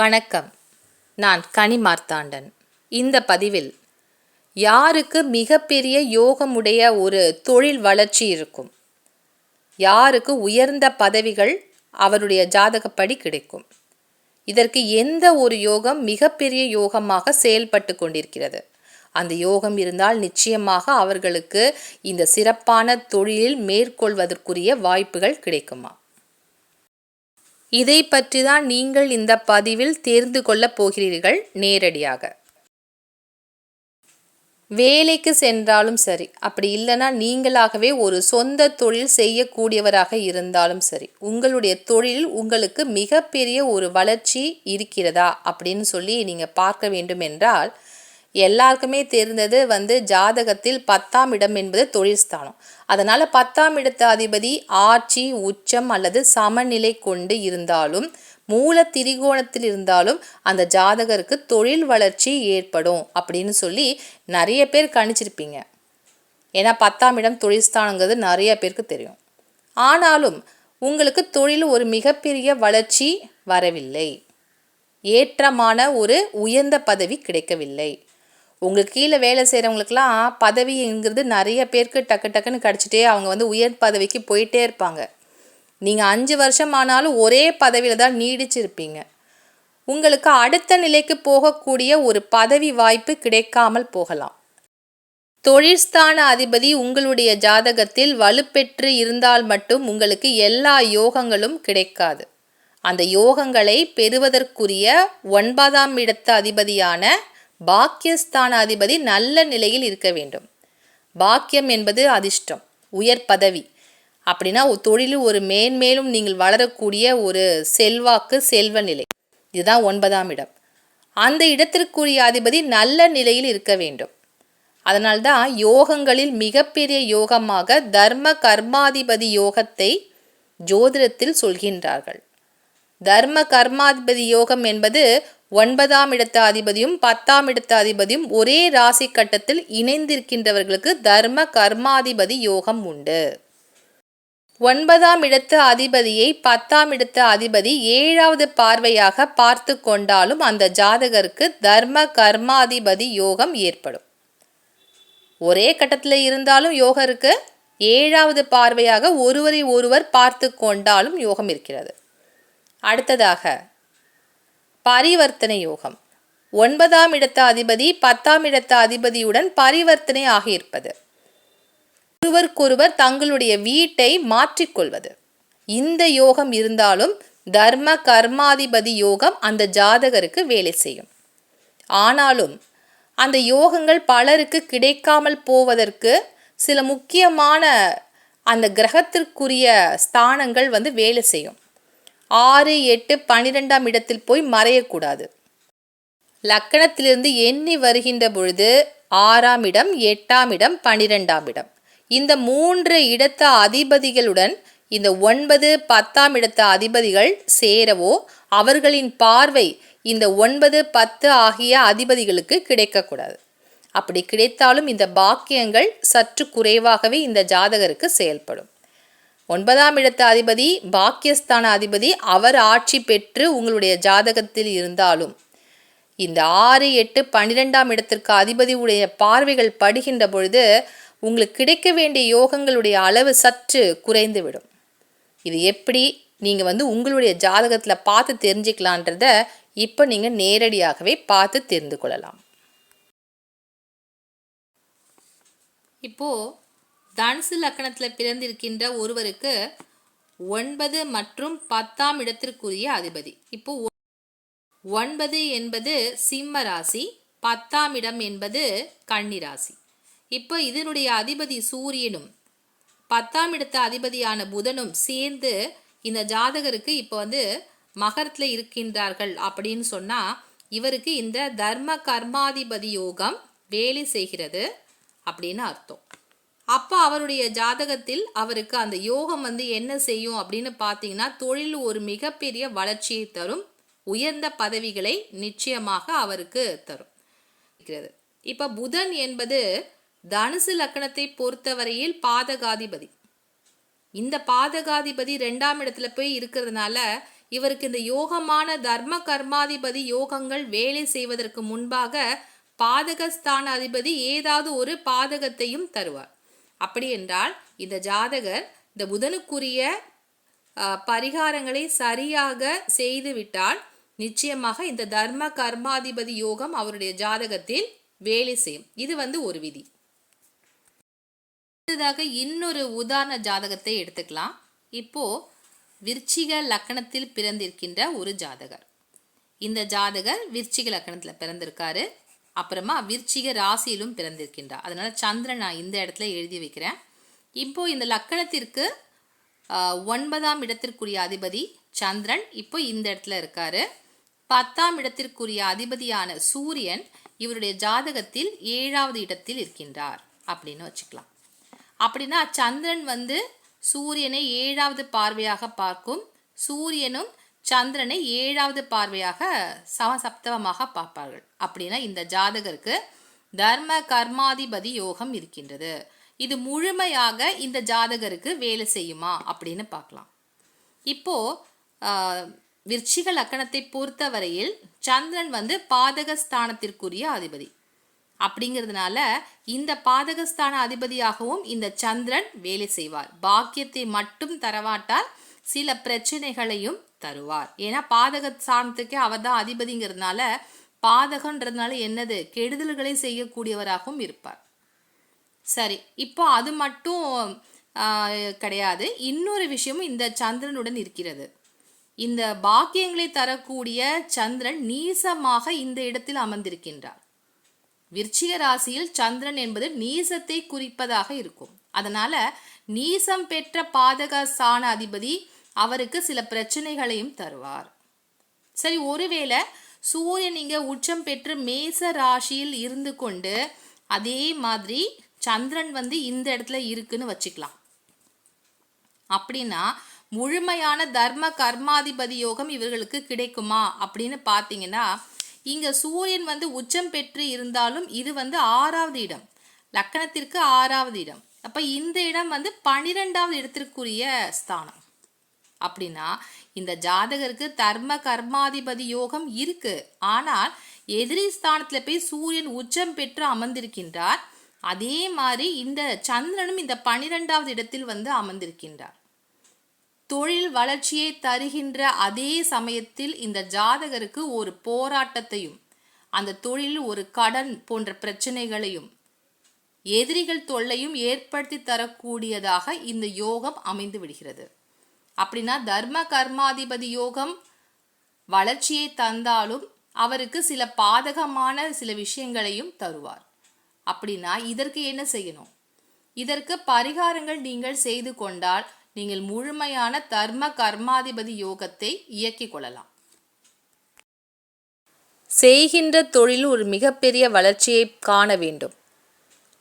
வணக்கம். நான் கனி மார்த்தாண்டன் இந்த பதிவில் யாருக்கு மிகப்பெரிய யோகமுடைய ஒரு தொழில் வளர்ச்சி இருக்கும்? யாருக்கு உயர்ந்த பதவிகள் அவருடைய ஜாதகப்படி கிடைக்கும்? இதற்கு எந்த ஒரு யோகம் மிகப்பெரிய யோகமாக செயல்பட்டு கொண்டிருக்கிறது? அந்த யோகம் இருந்தால் நிச்சயமாக அவர்களுக்கு இந்த சிறப்பான தொழிலில் மேற்கொள்வதற்குரிய வாய்ப்புகள் கிடைக்குமா? இதை பற்றி தான் நீங்கள் இந்த பதிவில் தெரிந்து கொள்ளப் போகிறீர்கள் நேரடியாக. வேலைக்கு சென்றாலும் சரி அப்படி இல்லைன்னா நீங்களாகவே ஒரு சொந்த தொழில் செய்யக்கூடியவராக இருந்தாலும் சரி உங்களுடைய தொழில் உங்களுக்கு மிகப்பெரிய ஒரு வளர்ச்சி இருக்கிறதா அப்படின்னு சொல்லி நீங்கள் பார்க்க வேண்டும் என்றால் எல்லாருக்குமே தெரிந்தது வந்து ஜாதகத்தில் பத்தாம் இடம் என்பது தொழில் ஸ்தானம். அதனால் பத்தாம் இடத்து அதிபதி ஆட்சி உச்சம் அல்லது சமநிலை கொண்டு இருந்தாலும் மூல திரிகோணத்தில் இருந்தாலும் அந்த ஜாதகருக்கு தொழில் வளர்ச்சி ஏற்படும் அப்படின்னு சொல்லி நிறைய பேர் கணிச்சிருப்பீங்க. ஏன்னா பத்தாம் இடம் தொழில்ஸ்தானங்கிறது நிறைய பேருக்கு தெரியும். ஆனாலும் உங்களுக்கு தொழில் ஒரு மிகப்பெரிய வளர்ச்சி வரவில்லை. ஏற்றமான ஒரு உயர்ந்த பதவி கிடைக்கவில்லை. உங்களுக்கு கீழே வேலை செய்கிறவங்களுக்குலாம் பதவிங்கிறது நிறைய பேருக்கு டக்கு டக்குன்னு கிடச்சிட்டே அவங்க வந்து உயர் பதவிக்கு போயிட்டே இருப்பாங்க. நீங்கள் அஞ்சு வருஷம் ஆனாலும் ஒரே பதவியில் தான் நீடிச்சிருப்பீங்க. உங்களுக்கு அடுத்த நிலைக்கு போகக்கூடிய ஒரு பதவி வாய்ப்பு கிடைக்காமல் போகலாம். தொழிற்ஸ்தான அதிபதி உங்களுடைய ஜாதகத்தில் வலுப்பெற்று இருந்தால் மட்டும் உங்களுக்கு எல்லா யோகங்களும் கிடைக்காது. அந்த யோகங்களை பெறுவதற்குரிய ஒன்பதாம் இடத்து அதிபதியான பாக்கியஸ்தான அதிபதி நல்ல நிலையில் இருக்க வேண்டும். பாக்கியம் என்பது அதிர்ஷ்டம் உயர் பதவி. அப்படின்னா தொழிலில் ஒரு மேன்மேலும் நீங்கள் வளரக்கூடிய ஒரு செல்வாக்கு செல்வ நிலை. இதுதான் ஒன்பதாம் இடம். அந்த இடத்திற்குரிய அதிபதி நல்ல நிலையில் இருக்க வேண்டும். அதனால்தான் யோகங்களில் மிகப்பெரிய யோகமாக தர்ம கர்மாதிபதி யோகத்தை ஜோதிடத்தில் சொல்கின்றார்கள். தர்ம கர்மாதிபதி யோகம் என்பது ஒன்பதாம் இடத்த அதிபதியும் பத்தாம் இடத்த அதிபதியும் ஒரே ராசி கட்டத்தில் இணைந்திருக்கின்றவர்களுக்கு தர்ம கர்மாதிபதி யோகம் உண்டு. ஒன்பதாம் இடத்து அதிபதியை பத்தாம் இடத்து அதிபதி ஏழாவது பார்வையாக பார்த்து கொண்டாலும் அந்த ஜாதகருக்கு தர்ம கர்மாதிபதி யோகம் ஏற்படும். ஒரே கட்டத்தில் இருந்தாலும் யோகம் இருக்கு. ஏழாவது பார்வையாக ஒருவரை ஒருவர் பார்த்து கொண்டாலும் யோகம் இருக்கிறது. அடுத்ததாக பரிவர்த்தனை யோகம். ஒன்பதாம் இடத்த அதிபதி பத்தாம் இடத்த அதிபதியுடன் பரிவர்த்தனை ஆகியிருப்பது. ஒருவருக்கொருவர் தங்களுடைய வீட்டை மாற்றிக்கொள்வது. இந்த யோகம் இருந்தாலும் தர்ம கர்மாதிபதி யோகம் அந்த ஜாதகருக்கு வேலை செய்யும். ஆனாலும் அந்த யோகங்கள் பலருக்கு கிடைக்காமல் போவதற்கு சில முக்கியமான அந்த கிரகத்திற்குரிய ஸ்தானங்கள் வந்து வேலை செய்யும். ஆறு எட்டு பன்னிரெண்டாம் இடத்தில் போய் மறையக்கூடாது. லக்கணத்திலிருந்து எண்ணி வருகின்ற பொழுது ஆறாம் இடம் எட்டாம் இடம் பன்னிரெண்டாம் இடம். இந்த மூன்று இடத்த அதிபதிகளுடன் இந்த ஒன்பது பத்தாம் இடத்த அதிபதிகள் சேரவோ அவர்களின் பார்வை இந்த ஒன்பது பத்து ஆகிய அதிபதிகளுக்கு கிடைக்கக்கூடாது. அப்படி கிடைத்தாலும் இந்த பாக்கியங்கள் சற்று குறைவாகவே இந்த ஜாதகருக்கு செயல்படும். ஒன்பதாம் இடத்த அதிபதி பாக்கியஸ்தான அதிபதி அவர் ஆட்சி பெற்று உங்களுடைய ஜாதகத்தில் இருந்தாலும். இந்த ஆறு எட்டு பன்னிரெண்டாம் இடத்திற்கு அதிபதி உடைய பார்வைகள் படுகின்ற பொழுது உங்களுக்கு கிடைக்க வேண்டிய யோகங்களுடைய அளவு சற்று குறைந்துவிடும். இது எப்படி? நீங்கள் வந்து உங்களுடைய ஜாதகத்தில் பார்த்து தெரிஞ்சுக்கலான்றத இப்போ நீங்கள் நேரடியாகவே பார்த்து தெரிந்து கொள்ளலாம். இப்போது தனுசு லக்கணத்தில் பிறந்திருக்கின்ற ஒருவருக்கு ஒன்பது மற்றும் பத்தாம் இடத்திற்குரிய அதிபதி. இப்போ ஒன்பது என்பது சிம்ம ராசி பத்தாம் இடம் என்பது கன்னிராசி இப்போ இதனுடைய அதிபதி சூரியனும் பத்தாம் இடத்த அதிபதியான புதனும் சேர்ந்து இந்த ஜாதகருக்கு இப்போ வந்து மகரத்தில் இருக்கின்றார்கள் அப்படின்னு சொன்னால் இவருக்கு இந்த தர்ம கர்மாதிபதி யோகம் வேலை செய்கிறது அப்படின்னு அர்த்தம். அப்போ அவருடைய ஜாதகத்தில் அவருக்கு அந்த யோகம் வந்து என்ன செய்யும் அப்படின்னு பார்த்தீங்கன்னா தொழில் ஒரு மிகப்பெரிய வளர்ச்சியை தரும். உயர்ந்த பதவிகளை நிச்சயமாக அவருக்கு தரும். இருக்கிறது. இப்போ புதன் என்பது தனுசு லக்கணத்தை பொறுத்தவரையில் பாதகாதிபதி. இந்த பாதகாதிபதி ரெண்டாம் இடத்துல போய் இருக்கிறதுனால இவருக்கு இந்த யோகமான தர்ம கர்மாதிபதி யோகங்கள் வேலை செய்வதற்கு முன்பாக பாதகஸ்தான அதிபதி ஏதாவது ஒரு பாதகத்தையும் தருவார். அப்படி என்றால் இந்த ஜாதகர் இந்த புதனுக்குரிய பரிகாரங்களை சரியாக செய்துவிட்டால் நிச்சயமாக இந்த தர்ம கர்மாதிபதி யோகம் அவருடைய ஜாதகத்தில் வேலை செய்யும். இது வந்து ஒரு விதி. அடுத்ததாக இன்னொரு உதாரண ஜாதகத்தை எடுத்துக்கலாம். இப்போ விருச்சிக லக்கணத்தில் பிறந்திருக்கின்ற ஒரு ஜாதகர். இந்த ஜாதகர் விருச்சிக லக்கணத்தில் பிறந்திருக்காரு. அப்புறமா விருச்சிக ராசியிலும் பிறந்திருக்கின்றார். அதனால் சந்திரன் நான் இந்த இடத்துல எழுதி வைக்கிறேன். இப்போ இந்த லக்கணத்திற்கு ஒன்பதாம் இடத்திற்குரிய அதிபதி சந்திரன் இப்போ இந்த இடத்துல இருக்காரு. பத்தாம் இடத்திற்குரிய அதிபதியான சூரியன் இவருடைய ஜாதகத்தில் ஏழாவது இடத்தில் இருக்கின்றார் அப்படின்னு வச்சுக்கலாம். அப்படின்னா சந்திரன் வந்து சூரியனை ஏழாவது பார்வையாக பார்க்கும். சூரியனும் சந்திரனை ஏழாவது பார்வையாக சமசப்தவமாக பார்ப்பார்கள். அப்படின்னா இந்த ஜாதகருக்கு தர்ம கர்மாதிபதி யோகம் இருக்கின்றது. இது முழுமையாக இந்த ஜாதகருக்கு வேலை செய்யுமா அப்படின்னு பார்க்கலாம். இப்போ விருச்சிக லக்கணத்தை பொறுத்தவரையில் சந்திரன் வந்து பாதகஸ்தானத்திற்குரிய அதிபதி. அப்படிங்கிறதுனால இந்த பாதகஸ்தான அதிபதியாகவும் இந்த சந்திரன் வேலை செய்வார். பாக்கியத்தை மட்டும் தரவாட்டால் சில பிரச்சனைகளையும் தருவார். ஏன்னா பாதக சாணத்துக்கே அவர் தான் அதிபதிங்கிறதுனால பாதகன்றதுனால என்னது? கெடுதல்களை செய்யக்கூடியவராகவும் இருப்பார். சரி இப்போ அது மட்டும் கிடையாது. இன்னொரு விஷயமும் இந்த சந்திரனுடன் இருக்கிறது. இந்த பாக்கியங்களை தரக்கூடிய சந்திரன் நீசமாக இந்த இடத்தில் அமர்ந்திருக்கின்றார். விருச்சிக ராசியில் சந்திரன் என்பது நீசத்தை குறிப்பதாக இருக்கும். அதனால நீசம் பெற்ற பாதக ஸ்தான அதிபதி அவருக்கு சில பிரச்சனைகளையும் தருவார். சரி ஒருவேளை சூரியன் இங்க உச்சம் பெற்று மேச ராசியில் இருந்து கொண்டு அதே மாதிரி சந்திரன் வந்து இந்த இடத்துல இருக்குன்னு வச்சுக்கலாம். அப்படின்னா முழுமையான தர்ம கர்மாதிபதி யோகம் இவர்களுக்கு கிடைக்குமா அப்படின்னு பார்த்தீங்கன்னா இங்க சூரியன் வந்து உச்சம் பெற்று இருந்தாலும் இது வந்து ஆறாவது இடம். லக்கணத்திற்கு ஆறாவது இடம். அப்போ இந்த இடம் வந்து பனிரெண்டாவது இடத்திற்குரிய ஸ்தானம். அப்படின்னா இந்த ஜாதகருக்கு தர்ம கர்மாதிபதி யோகம் இருக்கு. ஆனால் எதிரி ஸ்தானத்தில் போய் சூரியன் உச்சம் பெற்று அமர்ந்திருக்கின்றார். அதே மாதிரி இந்த சந்திரனும் இந்த பனிரெண்டாவது இடத்தில் வந்து அமர்ந்திருக்கின்றார். தொழில் வளர்ச்சியை தருகின்ற அதே சமயத்தில் இந்த ஜாதகருக்கு ஒரு போராட்டத்தையும் அந்த தொழில் ஒரு கடன் போன்ற பிரச்சனைகளையும் எதிரிகள் தொல்லையும் ஏற்படுத்தி தரக்கூடியதாக இந்த யோகம் அமைந்து விடுகிறது. அப்படின்னா தர்ம கர்மாதிபதி யோகம் வளர்ச்சியை தந்தாலும் அவருக்கு சில பாதகமான சில விஷயங்களையும் தருவார். அப்படின்னா இதற்கு என்ன செய்யணும்? இதற்கு பரிகாரங்கள் நீங்கள் செய்து கொண்டால் நீங்கள் முழுமையான தர்ம கர்மாதிபதி யோகத்தை இயக்கிக் கொள்ளலாம். செய்கின்ற தொழில் ஒரு மிகப்பெரிய வளர்ச்சியை காண வேண்டும்.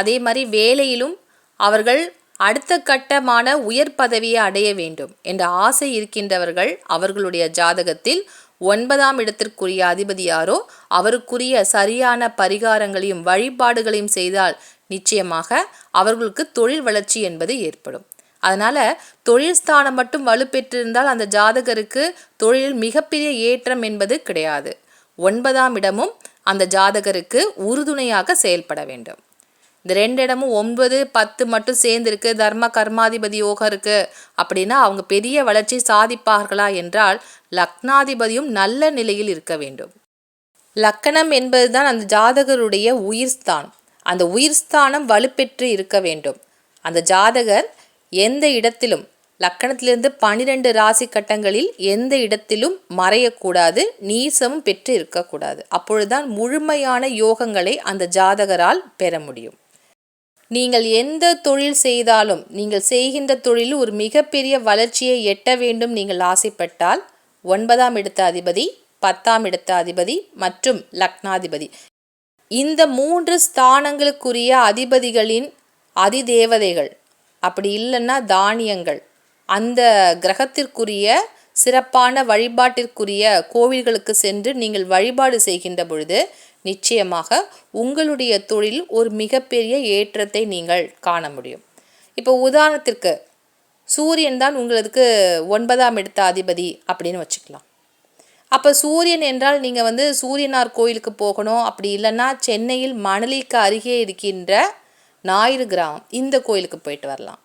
அதே மாதிரி வேலையிலும் அவர்கள் அடுத்த கட்டமான உயர் பதவியை அடைய வேண்டும் என்ற ஆசை இருக்கின்றவர்கள் அவர்களுடைய ஜாதகத்தில் ஒன்பதாம் இடத்திற்குரிய அதிபதி யாரோ அவருக்குரிய சரியான பரிகாரங்களையும் வழிபாடுகளையும் செய்தால் நிச்சயமாக அவர்களுக்கு தொழில் வளர்ச்சி என்பது ஏற்படும். அதனால் தொழில் ஸ்தானம் மட்டும் வலுப்பெற்றிருந்தால் அந்த ஜாதகருக்கு தொழிலில் மிகப்பெரிய ஏற்றம் என்பது கிடையாது. ஒன்பதாம் இடமும் அந்த ஜாதகருக்கு உறுதுணையாக செயல்பட வேண்டும். இந்த ரெண்டு இடமும் ஒன்பது பத்து மட்டும் சேர்ந்துருக்கு. தர்ம கர்மாதிபதி யோகம் இருக்கு. அப்படின்னா அவங்க பெரிய வளர்ச்சி சாதிப்பார்களா என்றால் லக்னாதிபதியும் நல்ல நிலையில் இருக்க வேண்டும். லக்கணம் என்பதுதான் அந்த ஜாதகருடைய உயிர் ஸ்தானம். அந்த உயிர் ஸ்தானம் வலுப்பெற்று இருக்க வேண்டும். அந்த ஜாதகர் எந்த இடத்திலும் லக்கணத்திலிருந்து பனிரெண்டு ராசி கட்டங்களில் எந்த இடத்திலும் மறையக்கூடாது நீசமும் பெற்று இருக்கக்கூடாது. அப்பொழுதுதான் முழுமையான யோகங்களை அந்த ஜாதகரால் பெற முடியும். நீங்கள் எந்த தொழில் செய்தாலும் நீங்கள் செய்கின்ற தொழில் ஒரு மிகப்பெரிய வளர்ச்சியை எட்ட வேண்டும் நீங்கள் ஆசைப்பட்டால் ஒன்பதாம் இடத்த அதிபதி பத்தாம் இடத்த அதிபதி மற்றும் லக்னாதிபதி. இந்த மூன்று ஸ்தானங்களுக்குரிய அதிபதிகளின் அதிதேவதைகள் அப்படி இல்லைன்னா தானியங்கள் அந்த கிரகத்திற்குரிய சிறப்பான வழிபாட்டிற்குரிய கோவில்களுக்கு சென்று நீங்கள் வழிபாடு செய்கின்ற பொழுது நிச்சயமாக உங்களுடைய தொழில் ஒரு மிகப்பெரிய ஏற்றத்தை நீங்கள் காண முடியும். இப்போ உதாரணத்திற்கு சூரியன் தான் உங்களுக்கு ஒன்பதாம் இடத்த அதிபதி அப்படின்னு வச்சுக்கலாம். அப்போ சூரியன் என்றால் நீங்கள் வந்து சூரியனார் கோயிலுக்கு போகணும் அப்படி இல்லைன்னா சென்னையில் மணலிக்கு அருகே இருக்கின்ற ஞாயிறு கிராமம் இந்த கோயிலுக்கு போயிட்டு வரலாம்.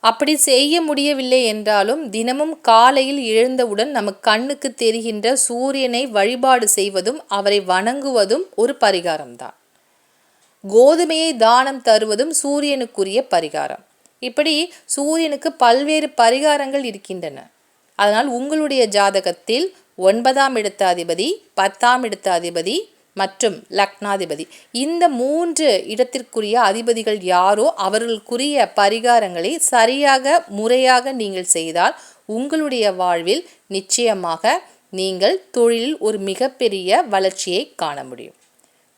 அப்படி செய்ய முடியவில்லை என்றாலும் தினமும் காலையில் எழுந்தவுடன் நம்ம கண்ணுக்கு தெரிகின்ற சூரியனை வழிபாடு செய்வதும் அவரை வணங்குவதும் ஒரு பரிகாரம்தான். கோதுமையை தானம் தருவதும் சூரியனுக்குரிய பரிகாரம். இப்படி சூரியனுக்கு பல்வேறு பரிகாரங்கள் இருக்கின்றன. அதனால் உங்களுடைய ஜாதகத்தில் ஒன்பதாம் இடத்த அதிபதி பத்தாம் இடத்த அதிபதி மற்றும் லக்னாதிபதி. இந்த மூன்று இடத்திற்குரிய அதிபதிகள் யாரோ அவர்களுக்குரிய பரிகாரங்களை சரியாக முறையாக நீங்கள் செய்தால் உங்களுடைய வாழ்வில் நிச்சயமாக நீங்கள் தொழிலில் ஒரு மிகப்பெரிய வளர்ச்சியை காண முடியும்.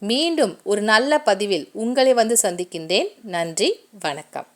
மீண்டும் ஒரு நல்ல பதிவில் உங்களை வந்து சந்திக்கின்றேன். நன்றி வணக்கம்.